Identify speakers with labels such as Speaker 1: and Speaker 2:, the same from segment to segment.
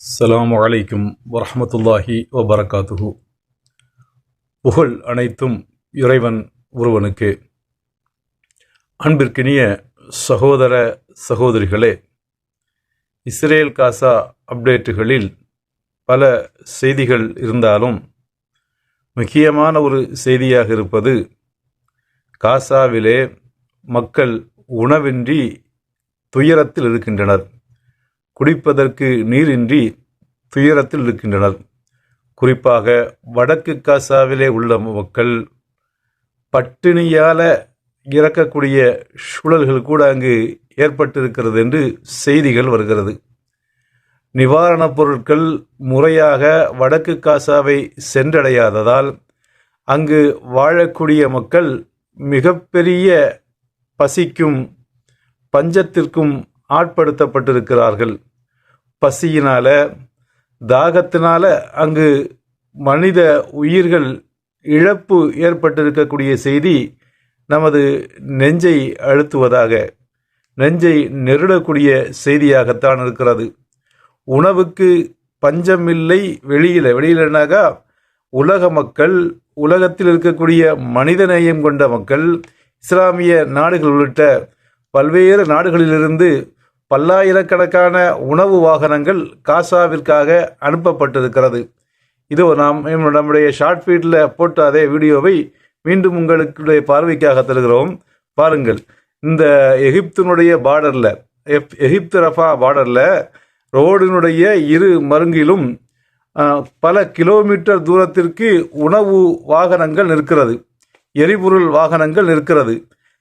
Speaker 1: அஸ்லாம் வலைக்கும் வரமத்துல்லாஹி வபரகாத்துஹு. புகழ் அனைத்தும் இறைவன் ஒருவனுக்கு. அன்பிற்கினிய சகோதர சகோதரிகளே இஸ்ரேல் காசா அப்டேட்டுகளில் பல செய்திகள் இருந்தாலும் முக்கியமான ஒரு செய்தியாக இருப்பது காசாவிலே மக்கள் உணவின்றி துயரத்தில் இருக்கின்றனர். குடிப்பதற்கு நீரின்றி துயரத்தில் இருக்கின்றனர் குறிப்பாக வடக்கு காசாவிலே உள்ள மக்கள் பட்டினியால் இறக்கக்கூடிய சூழல்கள் கூட அங்கு ஏற்பட்டிருக்கிறது என்று செய்திகள் வருகிறது. நிவாரணப் பொருட்கள் முறையாக வடக்கு காசாவை சென்றடையாததால் அங்கு வாழக்கூடிய மக்கள் மிகப்பெரிய பசிக்கும் பஞ்சத்திற்கும் ஆட்படுத்தப்பட்டிருக்கிறார்கள். பசியினால தாகத்தினால அங்கு மனித உயிர்கள் இழப்பு ஏற்பட்டிருக்கக்கூடிய செய்தி நமது நெஞ்சை அழுத்துவதாக நெஞ்சை நெருடக்கூடிய செய்தியாகத்தான் இருக்கிறது. உணவுக்கு பஞ்சமில்லை வெளியில். வெளியிலனாக்கா உலக மக்கள் உலகத்தில் இருக்கக்கூடிய மனிதநேயம் கொண்ட மக்கள் இஸ்லாமிய நாடுகள் உள்ளிட்ட பல்வேறு நாடுகளிலிருந்து பல்லாயிரக்கணக்கான உணவு வாகனங்கள் காசாவிற்காக அனுப்பப்பட்டிருக்கிறது. இதோ நாம் நம்முடைய ஷார்ட் ஃபீட்டில் போட்ட அதே வீடியோவை மீண்டும் உங்களுடைய பார்வைக்காக தருகிறோம். பாருங்கள் இந்த எகிப்தினுடைய பார்டரில் எப் எகிப்து ரஃபா பார்டரில் ரோடினுடைய இரு மருங்கிலும் பல கிலோமீட்டர் தூரத்திற்கு உணவு வாகனங்கள் நிற்கிறது. எரிபொருள் வாகனங்கள் நிற்கிறது.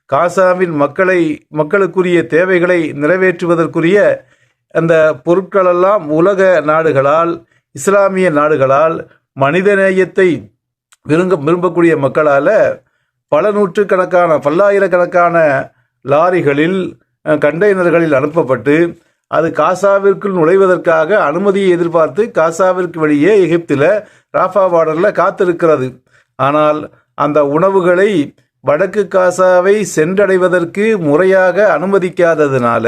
Speaker 1: காசாவின் மக்களை மக்களுக்குரிய தேவைகளை நிறைவேற்றுவதற்குரிய அந்த பொருட்களெல்லாம் உலக நாடுகளால் இஸ்லாமிய நாடுகளால் மனிதநேயத்தை விரும்ப விரும்பக்கூடிய மக்களால் பல நூற்றுக்கணக்கான பல்லாயிரக்கணக்கான லாரிகளில் கண்டெய்னர்களில் அனுப்பப்பட்டு அது காசாவிற்குள் நுழைவதற்காக அனுமதியை எதிர்பார்த்து காசாவிற்கு வெளியே எகிப்தில் ராஃபா பார்டரில் காத்திருக்கிறது. ஆனால் அந்த உணவுகளை வடக்கு காசாவை சென்றடைவதற்கு முறையாக அனுமதிக்காததுனால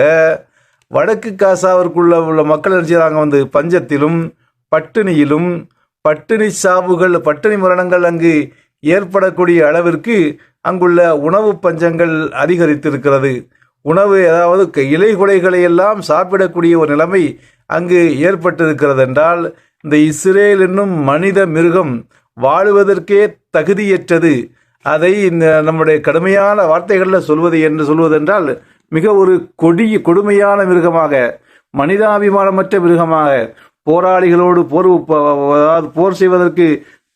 Speaker 1: வடக்கு காசாவிற்குள்ள உள்ள மக்கள் என்ன வந்து பஞ்சத்திலும் பட்டினியிலும் பட்டினி சாவுகள் பட்டினி மரணங்கள் அங்கு ஏற்படக்கூடிய அளவிற்கு அங்குள்ள உணவு பஞ்சங்கள் அதிகரித்திருக்கிறது. உணவு அதாவது க- இலை குலைகளை எல்லாம் சாப்பிடக்கூடிய ஒரு நிலைமை அங்கு ஏற்பட்டிருக்கிறது என்றால் இந்த இஸ்ரேல் என்னும் மனித மிருகம் வாழுவதற்கே தகுதியற்றது. அதை இந்த நம்முடைய கடுமையான வார்த்தைகளில் சொல்வது என்று சொல்வதென்றால் மிக ஒரு கொடிய கொடுமையான மிருகமாக மனிதாபிமானமற்ற மிருகமாக போராளிகளோடு போர் அதாவது போர் செய்வதற்கு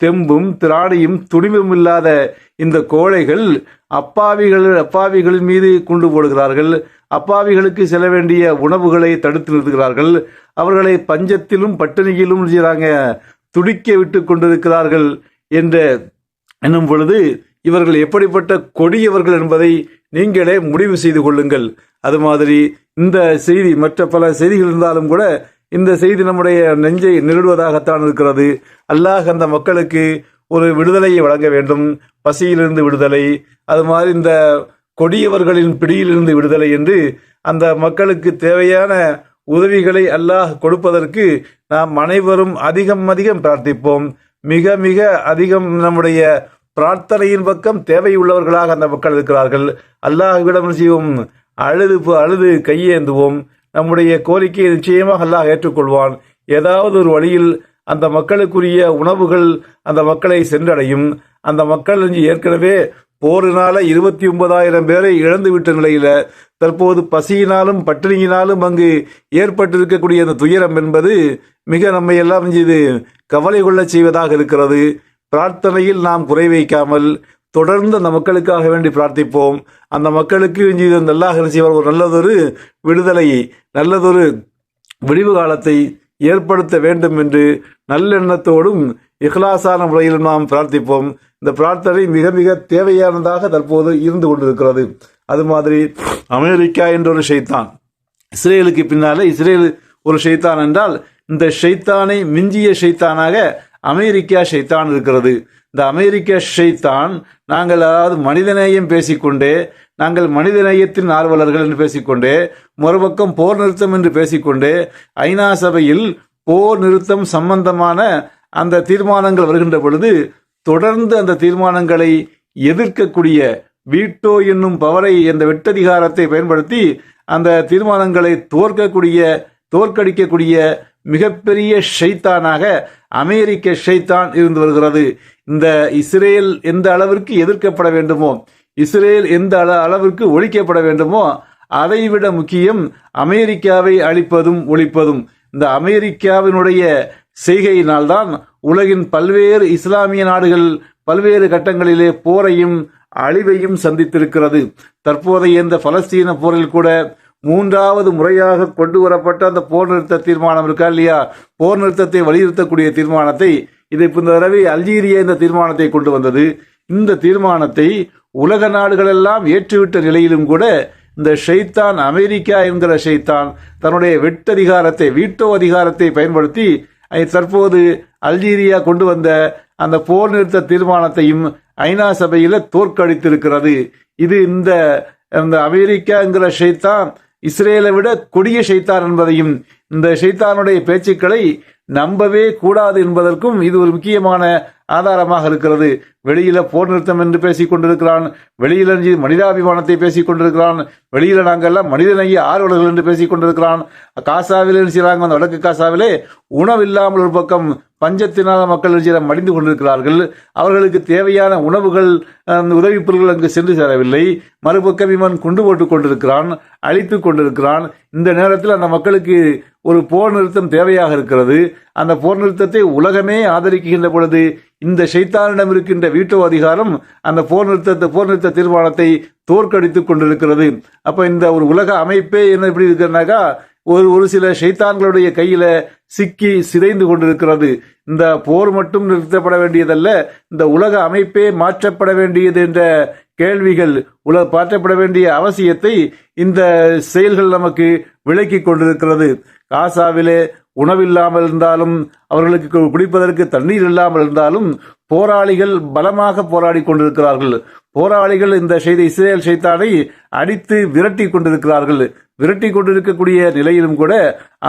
Speaker 1: தெம்பும் திராணியும் துணிவும் இல்லாத இந்த கோழைகள் அப்பாவிகள் அப்பாவிகள் மீது குண்டு போடுகிறார்கள். அப்பாவிகளுக்கு செல்ல வேண்டிய உணவுகளை தடுத்து நிறுத்துகிறார்கள். அவர்களை பஞ்சத்திலும் பட்டினியிலும் செய்கிறாங்க துடிக்க விட்டு கொண்டிருக்கிறார்கள் என்ற என்னும் பொழுது இவர்கள் எப்படிப்பட்ட கொடியவர்கள் என்பதை நீங்களே முடிவு செய்து கொள்ளுங்கள். அது மாதிரி இந்த செய்தி மற்ற பல செய்திகள் இருந்தாலும் கூட இந்த செய்தி நம்முடைய நெஞ்சை நிறுடுவதாகத்தான் இருக்கிறது. அல்லாஹ் அந்த மக்களுக்கு ஒரு விடுதலையை வழங்க வேண்டும். பசியிலிருந்து விடுதலை அது மாதிரி இந்த கொடியவர்களின் பிடியிலிருந்து விடுதலை என்று அந்த மக்களுக்கு தேவையான உதவிகளை அல்லாஹ் கொடுப்பதற்கு நாம் அனைவரும் அதிகம் அதிகம் பிரார்த்திப்போம். மிக மிக அதிகம் நம்முடைய பிரார்த்தனையின் பக்கம் தேவையுள்ளவர்களாக அந்த மக்கள் இருக்கிறார்கள். அல்லாஹ்விடம் செய்வோம்? அழுது அழுது கையேந்துவோம். நம்முடைய கோரிக்கையை நிச்சயமாக அல்லாஹ் ஏற்றுக்கொள்வான். ஏதாவது ஒரு வழியில் அந்த மக்களுக்குரிய உணவுகள் அந்த மக்களை சென்றடையும். அந்த மக்கள் என்று ஏற்கனவே போரினால இருபத்தி ஒன்பதாயிரம் பேரை இழந்துவிட்ட நிலையில தற்போது பசியினாலும் பட்டினியினாலும் அங்கு ஏற்பட்டிருக்கக்கூடிய அந்த துயரம் என்பது மிக நம்மை எல்லாம் இது கவலை கொள்ளச் செய்வதாக இருக்கிறது. பிரார்த்தனையில் நாம் குறை வைக்காமல் தொடர்ந்து அந்த மக்களுக்காக வேண்டி பிரார்த்திப்போம். அந்த மக்களுக்கு இன்று இது நல்லாக செய்வார்? ஒரு நல்லதொரு விடுதலையை நல்லதொரு விடிவு காலத்தை ஏற்படுத்த வேண்டும் என்று நல்லெண்ணத்தோடும் இஹ்லாசான முறையில் நாம் பிரார்த்திப்போம். இந்த பிரார்த்தனை மிக மிக தேவையானதாக தற்போது இருந்து கொண்டிருக்கிறது. அது மாதிரி அமெரிக்கா என்ற ஒரு ஷைத்தான். இஸ்ரேலுக்கு பின்னாலே இஸ்ரேல் ஒரு ஷைத்தான் என்றால் இந்த ஷைத்தானை மிஞ்சிய ஷைத்தானாக அமெரிக்கா ஷைத்தான் இருக்கிறது. இந்த அமெரிக்க ஷைத்தான் நாங்கள் அதாவது மனிதநேயம் பேசிக்கொண்டே நாங்கள் மனிதநேயத்தின் ஆர்வலர்கள் என்று பேசிக்கொண்டே மறுபக்கம் போர் நிறுத்தம் என்று பேசிக்கொண்டே ஐநா சபையில் போர் நிறுத்தம் சம்பந்தமான அந்த தீர்மானங்கள் வருகின்ற பொழுது தொடர்ந்து அந்த தீர்மானங்களை எதிர்க்கக்கூடிய வீட்டோ என்னும் பவரை அந்த வெட்டதிகாரத்தை பயன்படுத்தி அந்த தீர்மானங்களை தோற்கக்கூடிய தோற்கடிக்கக்கூடிய மிகப்பெரிய ஷைத்தானாக அமெரிக்க ஷைத்தான் இருந்து வருகிறது. இந்த இஸ்ரேல் எந்த அளவிற்கு எதிர்க்கப்பட வேண்டுமோ இஸ்ரேல் எந்த அள- அளவிற்கு ஒழிக்கப்பட வேண்டுமோ அதைவிட முக்கியம் அமெரிக்காவை அழிப்பதும் ஒழிப்பதும். இந்த அமெரிக்காவினுடைய செய்கையினால்தான் உலகின் பல்வேறு இஸ்லாமிய நாடுகள் பல்வேறு கட்டங்களிலே போரையும் அழிவையும் சந்தித்திருக்கிறது. தற்போதைய இந்த பலஸ்தீன போரில் கூட மூன்றாவது முறையாக கொண்டு வரப்பட்ட அந்த போர் நிறுத்த தீர்மானம் இருக்கா இல்லையா? போர் நிறுத்தத்தை வலியுறுத்தக்கூடிய தீர்மானத்தை இதை இந்த தடவை அல்ஜீரியா இந்த தீர்மானத்தை கொண்டு வந்தது. இந்த தீர்மானத்தை உலக நாடுகளெல்லாம் ஏற்றுவிட்ட நிலையிலும் கூட இந்த ஷைத்தான் அமெரிக்கா என்கிற ஷைத்தான் தன்னுடைய வெட்டதிகாரத்தை வீட்டோ அதிகாரத்தை பயன்படுத்தி தற்போது அல்ஜீரியா கொண்டு வந்த அந்த போர் நிறுத்த தீர்மானத்தையும் ஐநா சபையில் தோற்கடித்திருக்கிறது. இது இந்த இந்த அமெரிக்காங்கிற ஷைத்தான் இஸ்ரேலை விட கொடிய ஷைத்தான் என்பதையும் இந்த ஷைத்தானுடைய பேச்சுக்களை நம்பவே கூடாது என்பதற்கும் இது ஒரு முக்கியமான ஆதாரமாக இருக்கிறது. வெளியில போர் நிறுத்தம் என்று பேசிக் கொண்டிருக்கிறான். வெளியில மனிதாபிமானத்தை பேசிக் கொண்டிருக்கிறான். வெளியில நாங்கள்லாம் மனிதநேய ஆர்வலர்கள் என்று பேசிக் கொண்டிருக்கிறான். காசாவிலே செய்கிறாங்க அந்த வடக்கு காசாவிலே உணவில்லாமல் ஒரு பக்கம் பஞ்சத்தினால மக்கள் சிலர் மடிந்து கொண்டிருக்கிறார்கள். அவர்களுக்கு தேவையான உணவுகள் அந்த உதவிப் பொருட்கள் அங்கு சென்று சேரவில்லை. மறுபக்கம் இவன் குண்டு போட்டு கொண்டிருக்கிறான் அழித்து கொண்டிருக்கிறான். இந்த நேரத்தில் அந்த மக்களுக்கு ஒரு போர் நிறுத்தம் தேவையாக இருக்கிறது. அந்த போர் நிறுத்தத்தை உலகமே ஆதரிக்கின்ற பொழுது இந்த ஷைத்தானிடம் இருக்கின்ற வீட்டோ அதிகாரம் அந்த போர் நிறுத்தத்தை போர் நிறுத்த தீர்மானத்தை தோற்கடித்துக் கொண்டிருக்கிறது. அப்போ இந்த ஒரு உலக அமைப்பே என்ன எப்படி இருக்குன்னாக்கா ஒரு ஒரு சில ஷைத்தான்களுடைய கையில சிக்கி சிதைந்து கொண்டிருக்கிறது. இந்த போர் மட்டும் நிறுத்தப்பட வேண்டியதல்ல இந்த உலக அமைப்பே மாற்றப்பட வேண்டியது என்ற கேள்விகள் உலக மாற்றப்பட வேண்டிய அவசியத்தை இந்த செயல்கள் நமக்கு விளக்கி கொண்டிருக்கிறது. காசாவிலே உணவில்லாமல் இருந்தாலும் அவர்களுக்கு கு- குடிப்பதற்கு தண்ணீர் இல்லாமல் இருந்தாலும் போராளிகள் பலமாக போராடி கொண்டிருக்கிறார்கள். போராளிகள் இந்த செய்த இஸ்ரேல் சைத்தானை அடித்து விரட்டி கொண்டிருக்கிறார்கள். விரட்டி கொண்டிருக்கக்கூடிய நிலையிலும் கூட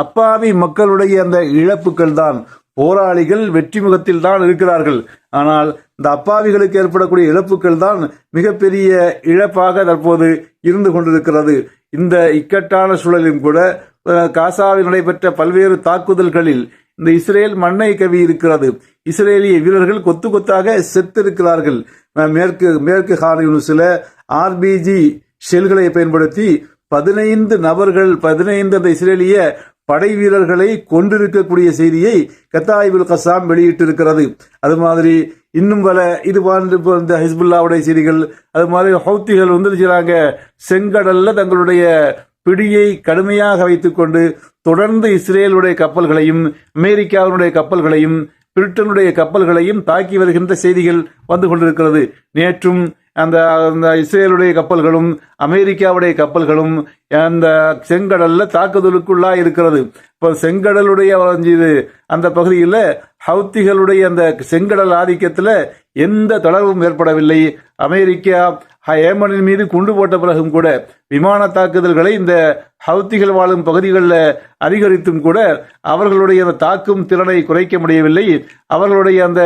Speaker 1: அப்பாவி மக்களுடைய அந்த இழப்புகள் தான். போராளிகள் வெற்றி முகத்தில் தான் இருக்கிறார்கள். ஆனால் இந்த அப்பாவிகளுக்கு ஏற்படக்கூடிய இழப்புகள் தான் மிகப்பெரிய இழப்பாக தற்போது இருந்து கொண்டிருக்கிறது. இந்த இக்கட்டான சூழலிலும் கூட காசாவில் நடைபெற்ற பல்வேறு தாக்குதல்களில் இந்த இஸ்ரேல் மண்ணை கவி இருக்கிறது. இஸ்ரேலிய வீரர்கள் கொத்து கொத்தாக செத்திருக்கிறார்கள். மேற்கு மேற்கு ஹானியூனிஸில் ஆர்பிஜி ஷெல்களை பயன்படுத்தி பதினைந்து நபர்கள் பதினைந்து அந்த இஸ்ரேலிய படை வீரர்களை கொண்டிருக்கக்கூடிய செய்தியை கத்தாயிபுல் கசாம் வெளியிட்டிருக்கிறது. அது மாதிரி இன்னும் பல இது போன்ற இப்போ இந்த ஹிஸ்புல்லாவுடைய செய்திகள் அது மாதிரி ஹவுத்திகள் வந்துருச்சுறாங்க செங்கடல்ல தங்களுடைய பிடியை கடுமையாக வைத்துக்கொண்டு தொடர்ந்து இஸ்ரேலுடைய கப்பல்களையும் அமெரிக்காவினுடைய கப்பல்களையும் பிரிட்டனுடைய கப்பல்களையும் தாக்கி வருகின்ற செய்திகள் வந்து கொண்டிருக்கிறது. நேற்றும் அந்த அந்த இஸ்ரேலுடைய கப்பல்களும் அமெரிக்காவுடைய கப்பல்களும் அந்த செங்கடல்ல தாக்குதலுக்குள்ளா இருக்கிறது. இப்போ செங்கடலுடைய இது அந்த பகுதியில் ஹவுத்திகளுடைய அந்த செங்கடல் ஆதிக்கத்தில் எந்த தளர்வும் ஏற்படவில்லை. அமெரிக்கா ஏமனின் மீது குண்டு போட்ட பிறகும் கூட விமான தாக்குதல்களை இந்த ஹவுத்திகள் வாழும் பகுதிகளில் அதிகரித்தும் கூட அவர்களுடைய அந்த தாக்கும் திறனை குறைக்க முடியவில்லை. அவர்களுடைய அந்த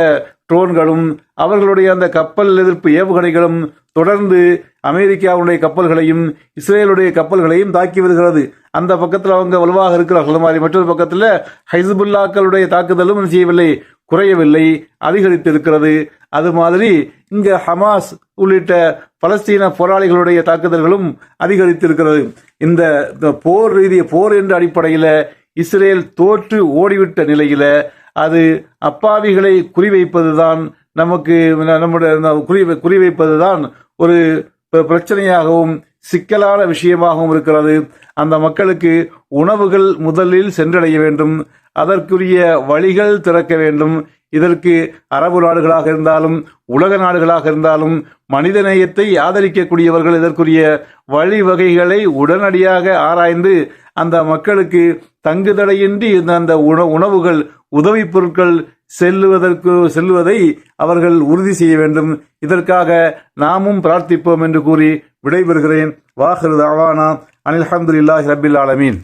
Speaker 1: ட்ரோன்களும் அவர்களுடைய அந்த கப்பல் எதிர்ப்பு ஏவுகணைகளும் தொடர்ந்து அமெரிக்காவுடைய கப்பல்களையும் இஸ்ரேலுடைய கப்பல்களையும் தாக்கி வருகிறது. அந்த பக்கத்தில் அவங்க வலுவாக இருக்கிறார்கள். மாதிரி மற்றொரு பக்கத்தில் ஹைஸ்புல்லாக்களுடைய தாக்குதலும் செய்யவில்லை குறையவில்லை அதிகரித்து இருக்கிறது அது மாதிரி இங்கே ஹமாஸ் உள்ளிட்ட பலஸ்தீன போராளிகளுடைய தாக்குதல்களும் அதிகரித்திருக்கிறது. இந்த இந்த போர் ரீதிய போர் என்ற அடிப்படையில் இஸ்ரேல் தோற்று ஓடிவிட்ட நிலையில் அது அப்பாவிகளை குறிவைப்பது தான் நமக்கு நம்முடைய குறி குறிவைப்பதுதான் ஒரு பிரச்சனையாகவும் சிக்கலான விஷயமாகவும் இருக்கிறது. அந்த மக்களுக்கு உணவுகள் முதலில் சென்றடைய வேண்டும். அதற்குரிய வழிகள் திறக்க வேண்டும். இதற்கு அரபு நாடுகளாக இருந்தாலும் உலக நாடுகளாக இருந்தாலும் மனிதநேயத்தை ஆதரிக்கக்கூடியவர்கள் இதற்குரிய வழிவகைகளை உடனடியாக ஆராய்ந்து அந்த மக்களுக்கு தங்குதடையின்றி இந்த அந்த உண உணவுகள் உதவி பொருட்கள் செல்லுவதற்கு செல்லுவதை அவர்கள் உறுதி செய்ய வேண்டும். இதற்காக நாமும் பிரார்த்திப்போம் என்று கூறி விடைபெறுகிறேன். வாஹரு தாவானா. அனில் அஹமதுல்லாஹி ரபில் ஆலமீன்.